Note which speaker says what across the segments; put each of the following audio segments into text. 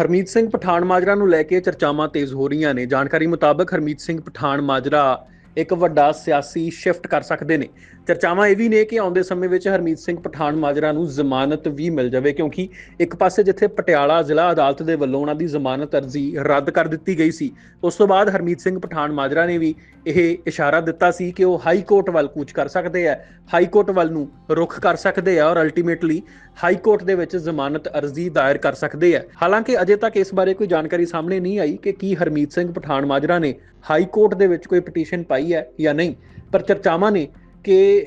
Speaker 1: ਹਰਮੀਤ ਸਿੰਘ ਪਠਾਨ ਮਾਜਰਾ ਨੂੰ ਲੈ ਕੇ ਚਰਚਾਵਾਂ ਤੇਜ਼ ਹੋ ਰਹੀਆਂ ਨੇ। ਜਾਣਕਾਰੀ ਮੁਤਾਬਕ ਹਰਮੀਤ ਸਿੰਘ ਪਠਾਨ ਮਾਜਰਾ ਇੱਕ ਵੱਡਾ ਸਿਆਸੀ ਸ਼ਿਫਟ ਕਰ ਸਕਦੇ ਨੇ। ਚਰਚਾਵਾਂ ਇਹ ਵੀ ਨੇ ਕਿ ਆਉਂਦੇ ਸਮੇਂ ਵਿੱਚ ਹਰਮੀਤ ਸਿੰਘ ਪਠਾਨ ਮਾਜਰਾ ਨੂੰ ਜ਼ਮਾਨਤ ਵੀ ਮਿਲ ਜਾਵੇ, ਕਿਉਂਕਿ ਇੱਕ ਪਾਸੇ ਜਿੱਥੇ ਪਟਿਆਲਾ ਜ਼ਿਲ੍ਹਾ ਅਦਾਲਤ ਦੇ ਵੱਲੋਂ ਉਹਨਾਂ ਦੀ ਜ਼ਮਾਨਤ ਅਰਜ਼ੀ ਰੱਦ ਕਰ ਦਿੱਤੀ ਗਈ ਸੀ, ਉਸ ਤੋਂ ਬਾਅਦ ਹਰਮੀਤ ਸਿੰਘ ਪਠਾਨ ਮਾਜਰਾ ਨੇ ਵੀ ਇਹ ਇਸ਼ਾਰਾ ਦਿੱਤਾ ਸੀ ਕਿ ਉਹ ਹਾਈ ਕੋਰਟ ਵੱਲ ਕੂਚ ਕਰ ਸਕਦੇ ਆ, ਹਾਈ ਕੋਰਟ ਵੱਲ ਨੂੰ ਰੁਖ ਕਰ ਸਕਦੇ ਆ ਔਰ ਅਲਟੀਮੇਟਲੀ ਹਾਈ ਕੋਰਟ ਦੇ ਵਿੱਚ ਜ਼ਮਾਨਤ ਅਰਜ਼ੀ ਦਾਇਰ ਕਰ ਸਕਦੇ ਆ। ਹਾਲਾਂਕਿ ਅਜੇ ਤੱਕ ਇਸ ਬਾਰੇ ਕੋਈ ਜਾਣਕਾਰੀ ਸਾਹਮਣੇ ਨਹੀਂ ਆਈ ਕਿ ਕੀ ਹਰਮੀਤ ਸਿੰਘ ਪਠਾਨ ਮਾਜਰਾ ਨੇ ਹਾਈ ਕੋਰਟ ਦੇ ਵਿੱਚ ਕੋਈ ਪਟੀਸ਼ਨ ਪਾਈ ਹੈ ਜਾਂ ਨਹੀਂ, ਪਰ ਚਰਚਾਵਾਂ ਨੇ ਕਿ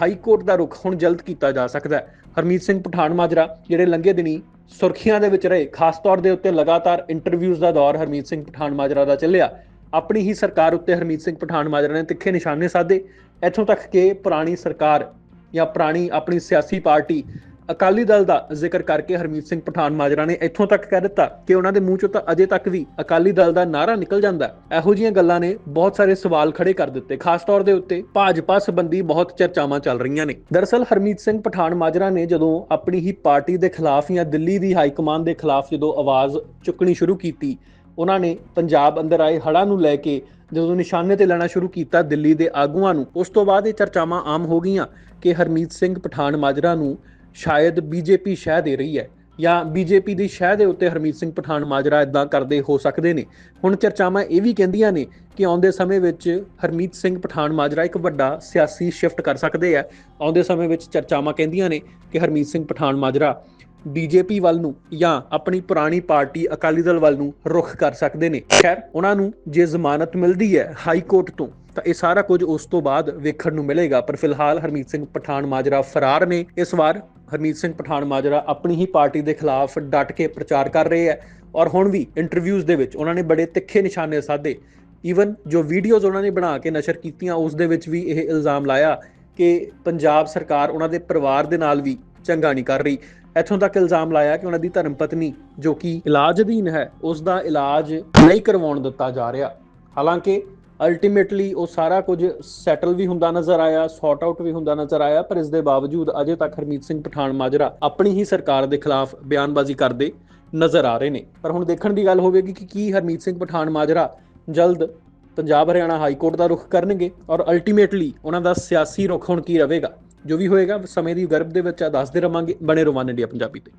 Speaker 1: ਹਾਈ ਕੋਰਟ ਦਾ ਰੁਖ ਹੁਣ ਜਲਦ ਕੀਤਾ ਜਾ ਸਕਦਾ ਹੈ। ਹਰਮੀਤ ਸਿੰਘ ਪਠਾਨ ਮਾਜਰਾ ਜਿਹੜੇ ਲੰਘੇ ਦਿਨੀ ਸੁਰਖੀਆਂ ਦੇ ਵਿੱਚ ਰਹੇ, ਖਾਸ ਤੌਰ ਦੇ ਉੱਤੇ ਲਗਾਤਾਰ ਇੰਟਰਵਿਊਜ਼ ਦਾ ਦੌਰ ਹਰਮੀਤ ਸਿੰਘ ਪਠਾਨ ਮਾਜਰਾ ਦਾ ਚੱਲਿਆ। ਆਪਣੀ ਹੀ ਸਰਕਾਰ ਉੱਤੇ ਹਰਮੀਤ ਸਿੰਘ ਪਠਾਨ ਮਾਜਰਾ ਨੇ ਤਿੱਖੇ ਨਿਸ਼ਾਨੇ ਸਾਧੇ। ਇੱਥੋਂ ਤੱਕ ਕਿ ਪੁਰਾਣੀ ਸਰਕਾਰ ਜਾਂ ਪੁਰਾਣੀ ਆਪਣੀ ਸਿਆਸੀ ਪਾਰਟੀ ਅਕਾਲੀ ਦਲ ਦਾ ਜ਼ਿਕਰ ਕਰਕੇ ਹਰਮੀਤ ਸਿੰਘ ਪਠਾਨ ਮਾਜਰਾ ਨੇ ਇੱਥੋਂ ਤੱਕ ਕਹਿ ਦਿੱਤਾ ਕਿ ਉਹਨਾਂ ਦੇ ਮੂੰਹ ਚੋਂ ਤਾਂ ਅਜੇ ਤੱਕ ਵੀ ਅਕਾਲੀ ਦਲ ਦਾ ਨਾਰਾ ਨਿਕਲ ਜਾਂਦਾ ਇਹੋ ਜਿਹੀਆਂ ਗੱਲਾਂ ਨੇ ਬਹੁਤ ਸਾਰੇ ਸਵਾਲ ਖੜੇ ਕਰ ਦਿੱਤੇ। ਖਾਸ ਤੌਰ ਦੇ ਉੱਤੇ ਭਾਜਪਾ ਸੰਬੰਧੀ ਬਹੁਤ ਚਰਚਾਵਾਂ ਚੱਲ ਰਹੀਆਂ ਨੇ। ਦਰਅਸਲ ਹਰਮੀਤ ਸਿੰਘ ਪਠਾਨ ਮਾਜਰਾ ਨੇ ਜਦੋਂ ਆਪਣੀ ਹੀ ਪਾਰਟੀ ਦੇ ਖਿਲਾਫ ਜਾਂ ਦਿੱਲੀ ਦੀ ਹਾਈ ਕਮਾਂਡ ਦੇ ਖਿਲਾਫ ਜਦੋਂ ਆਵਾਜ਼ ਚੁੱਕਣੀ ਸ਼ੁਰੂ ਕੀਤੀ, ਉਹਨਾਂ ਨੇ ਪੰਜਾਬ ਅੰਦਰ ਆਏ ਹੜ੍ਹਾਂ ਨੂੰ ਲੈ ਕੇ ਜਦੋਂ ਨਿਸ਼ਾਨੇ ਤੇ ਲੈਣਾ ਸ਼ੁਰੂ ਕੀਤਾ ਦਿੱਲੀ ਦੇ ਆਗੂਆਂ ਨੂੰ, ਉਸ ਤੋਂ ਬਾਅਦ ਇਹ ਚਰਚਾਵਾਂ ਆਮ ਹੋ ਗਈਆਂ ਕਿ ਹਰਮੀਤ ਸਿੰਘ ਪਠਾਨ ਮਾਜਰਾ ਨੂੰ ਸ਼ਾਇਦ ਬੀਜੇਪੀ ਸ਼ਹਿ ਦੇ ਰਹੀ ਹੈ ਜਾਂ ਬੀਜੇਪੀ ਦੀ ਸ਼ਹਿ ਦੇ ਉੱਤੇ ਹਰਮੀਤ ਸਿੰਘ ਪਠਾਨ ਮਾਜਰਾ ਇਦਾਂ ਕਰਦੇ ਹੋ ਸਕਦੇ ਨੇ। ਹੁਣ ਚਰਚਾਵਾਂ ਇਹ ਵੀ ਕਹਿੰਦੀਆਂ ਨੇ ਕਿ ਆਉਂਦੇ ਸਮੇਂ ਵਿੱਚ ਹਰਮੀਤ ਸਿੰਘ ਪਠਾਨ ਮਾਜਰਾ ਇੱਕ ਵੱਡਾ ਸਿਆਸੀ ਸ਼ਿਫਟ ਕਰ ਸਕਦੇ ਆ। ਆਉਂਦੇ ਸਮੇਂ ਵਿੱਚ ਚਰਚਾਵਾਂ ਕਹਿੰਦੀਆਂ ਨੇ ਕਿ ਹਰਮੀਤ ਸਿੰਘ ਪਠਾਨ ਮਾਜਰਾ ਬੀਜੇਪੀ ਵੱਲ ਨੂੰ ਜਾਂ ਆਪਣੀ ਪੁਰਾਣੀ ਪਾਰਟੀ ਅਕਾਲੀ ਦਲ ਵੱਲ ਨੂੰ ਰੁਖ ਕਰ ਸਕਦੇ ਨੇ। ਖੈਰ, ਉਹਨਾਂ ਨੂੰ ਜੇ ਜ਼ਮਾਨਤ ਮਿਲਦੀ ਹੈ ਹਾਈ ਕੋਰਟ ਤੋਂ ਤਾਂ ਇਹ ਸਾਰਾ ਕੁਝ ਉਸ ਤੋਂ ਬਾਅਦ ਵੇਖਣ ਨੂੰ ਮਿਲੇਗਾ। ਪਰ ਫਿਲਹਾਲ ਹਰਮੀਤ ਸਿੰਘ ਪਠਾਨ ਮਾਜਰਾ ਫਰਾਰ ਨੇ। ਇਸ ਵਾਰ ਹਰਮੀਤ ਸਿੰਘ ਪਠਾਨ ਮਾਜਰਾ ਆਪਣੀ ਹੀ ਪਾਰਟੀ ਦੇ ਖਿਲਾਫ ਡਟ ਕੇ ਪ੍ਰਚਾਰ ਕਰ ਰਹੇ ਹੈ ਔਰ ਹੁਣ ਵੀ ਇੰਟਰਵਿਊਜ਼ ਦੇ ਵਿੱਚ ਉਹਨਾਂ ਨੇ ਬੜੇ ਤਿੱਖੇ ਨਿਸ਼ਾਨੇ ਸਾਧੇ। ਈਵਨ ਜੋ ਵੀਡੀਓਜ਼ ਉਹਨਾਂ ਨੇ ਬਣਾ ਕੇ ਨਸ਼ਰ ਕੀਤੀਆਂ, ਉਸ ਦੇ ਵਿੱਚ ਵੀ ਇਹ ਇਲਜ਼ਾਮ ਲਾਇਆ ਕਿ ਪੰਜਾਬ ਸਰਕਾਰ ਉਹਨਾਂ ਦੇ ਪਰਿਵਾਰ ਦੇ ਨਾਲ ਵੀ ਚੰਗਾ ਨਹੀਂ ਕਰ ਰਹੀ। ਇੱਥੋਂ ਤੱਕ ਇਲਜ਼ਾਮ ਲਾਇਆ ਕਿ ਉਹਨਾਂ ਦੀ ਧਰਮ ਪਤਨੀ ਜੋ ਕਿ ਇਲਾਜ ਅਧੀਨ ਹੈ, ਉਸ ਦਾ ਇਲਾਜ ਨਹੀਂ ਕਰਵਾਉਣ ਦਿੱਤਾ ਜਾ ਰਿਹਾ। ਹਾਲਾਂਕਿ ਅਲਟੀਮੇਟਲੀ ਉਹ ਸਾਰਾ ਕੁਝ ਸੈਟਲ ਵੀ ਹੁੰਦਾ ਨਜ਼ਰ ਆਇਆ ਸੌਟ ਆਊਟ ਵੀ ਹੁੰਦਾ ਨਜ਼ਰ ਆਇਆ, ਪਰ ਇਸ ਦੇ ਬਾਵਜੂਦ ਅਜੇ ਤੱਕ ਹਰਮੀਤ ਸਿੰਘ ਪਠਾਨ ਮਾਜਰਾ ਆਪਣੀ ਹੀ ਸਰਕਾਰ ਦੇ ਖਿਲਾਫ ਬਿਆਨਬਾਜ਼ੀ ਕਰਦੇ ਨਜ਼ਰ ਆ ਰਹੇ ਨੇ। ਪਰ ਹੁਣ ਦੇਖਣ ਦੀ ਗੱਲ ਹੋਵੇਗੀ ਕਿ ਕੀ ਹਰਮੀਤ ਸਿੰਘ ਪਠਾਨ ਮਾਜਰਾ ਜਲਦ ਪੰਜਾਬ ਹਰਿਆਣਾ ਹਾਈ ਕੋਰਟ ਦਾ ਰੁਖ ਕਰਨਗੇ ਔਰ ਅਲਟੀਮੇਟਲੀ ਉਹਨਾਂ ਦਾ ਸਿਆਸੀ ਰੁਖ ਹੁਣ ਕੀ ਰਹੇਗਾ, ਜੋ ਵੀ ਹੋਏਗਾ, ਸਮੇਂ ਦੀ ਗਰਭ ਦੇ ਵਿੱਚ ਆ, ਦੱਸਦੇ ਰਵਾਂਗੇ, ਬਣੇ ਰਵਾਨ ਇੰਡੀਆ ਪੰਜਾਬੀ ਤੇ।